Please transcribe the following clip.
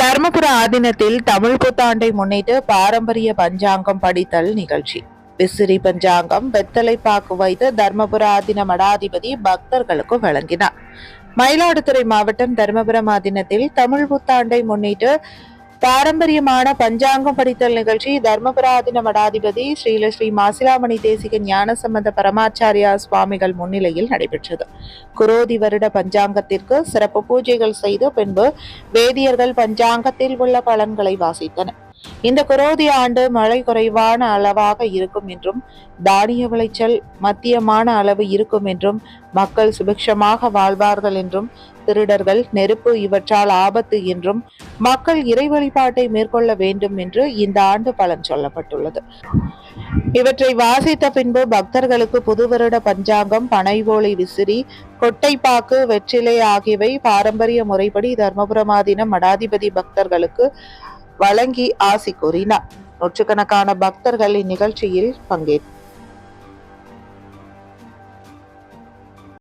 தர்மபுர ஆதீனத்தில் தமிழ் புத்தாண்டை முன்னிட்டு பாரம்பரிய பஞ்சாங்கம் படித்தல் நிகழ்ச்சி. விசிறி பஞ்சாங்கம் வெத்தலை பாக்கு வைத்து தர்மபுர ஆதீன மடாதிபதி பக்தர்களுக்கு வழங்கினார். மயிலாடுதுறை மாவட்டம் தர்மபுரம் ஆதீனத்தில் தமிழ் புத்தாண்டை முன்னிட்டு பாரம்பரியமான பஞ்சாங்கம் படித்தல் நிகழ்ச்சி தர்மபுராதின மடாதிபதி ஸ்ரீல ஸ்ரீ மாசிலாமணி தேசிக ஞானசம்பந்த பரமாச்சாரியா சுவாமிகள் முன்னிலையில் நடைபெற்றது. குரோதி வருட பஞ்சாங்கத்திற்கு சிறப்பு பூஜைகள் செய்து பின்பு வேதியர்கள் பஞ்சாங்கத்தில் உள்ள பலன்களை வாசித்தனர். இந்த குரோதி ஆண்டு மழை குறைவான அளவாக இருக்கும் என்றும் தானிய விளைச்சல் மத்தியமான அளவு இருக்கும் என்றும் மக்கள் சுபிக்ஷமாக வாழ்வார்கள் என்றும் திருடர்கள் நெருப்பு இவற்றால் ஆபத்து என்றும் மக்கள் இறை வழிபாட்டை மேற்கொள்ள வேண்டும் என்று இந்த ஆண்டு பலன் சொல்லப்பட்டுள்ளது. இவற்றை வாசித்த பின்பு பக்தர்களுக்கு புது வருட பஞ்சாங்கம் பனை விசிறி கொட்டைப்பாக்கு வெற்றிலை ஆகியவை பாரம்பரிய முறைப்படி தர்மபுரமாதின மடாதிபதி பக்தர்களுக்கு வழங்கி ஆசி கூறினார். நூற்றுக்கணக்கான பக்தர்கள் இந்நிகழ்ச்சியில் பங்கேற்றனர்